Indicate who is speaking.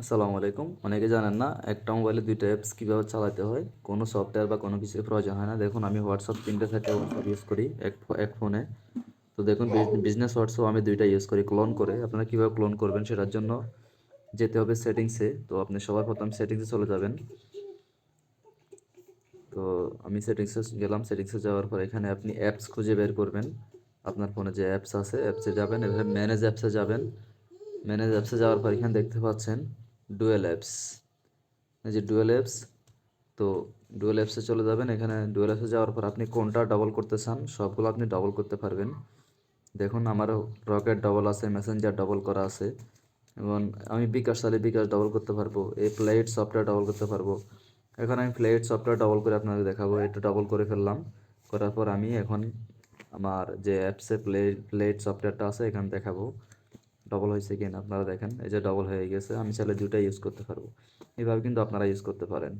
Speaker 1: আসসালামু আলাইকুম। অনেকে জানেন না, একটা মোবাইলে দুইটা অ্যাপস কীভাবে চালাতে হয়, কোনো সফটওয়্যার বা কোনো কিছুর প্রয়োজন হয় না। দেখুন, আমি হোয়াটসঅ্যাপ তিনটে থেকে হোয়াটসঅ্যাপ ইউজ করি, এক এক ফোনে তো দেখুন বিজনেস হোয়াটসঅ্যাপ আমি দুইটা ইউজ করি ক্লোন করে। আপনারা কীভাবে ক্লোন করবেন সেটার জন্য যেতে হবে সেটিংসে তো আপনি সবার প্রথম সেটিংসে চলে যাবেন। তো আমি সেটিংসে গেলাম। সেটিংসে যাওয়ার পর এখানে আপনি অ্যাপস খুঁজে বের করবেন। আপনার ফোনে যে অ্যাপস আছে অ্যাপসে যাবেন। এভাবে ম্যানেজ অ্যাপসে যাবেন। ম্যানেজ অ্যাপসে যাওয়ার পর এখানে দেখতে পাচ্ছেন ডুয়েল অ্যাপস এই যে ডুয়েল অ্যাপস তো ডুয়েল অ্যাপসে চলে যাবেন। এখানে ডুয়েল অ্যাপসে যাওয়ার পর আপনি কোনটা ডবল করতে চান, সবগুলো আপনি ডবল করতে পারবেন। দেখুন আমারও রকেট ডবল আছে মেসেঞ্জার ডবল করা আছে। এবং আমি বিকাশ চালে বিকাশ ডবল করতে পারব, এই প্লেট সফটওয়্যার ডবল করতে পারব। এখন আমি প্লেট সফটওয়্যার ডবল করে আপনাদের দেখাবো, এটা ডবল করে ফেললাম। করার পর আমি এখন আমার যে অ্যাপসে প্লে প্লেট সফটওয়্যারটা আছে, এখানে দেখাবো। ডবল হয়েছে কিনা, আপনারা দেখেন, এই যে ডবল হয়ে গেছে, আমি চাইলে দুটাই ইউজ করতে পারব। এভাবে কিন্তু আপনারা ইউজ করতে পারেন।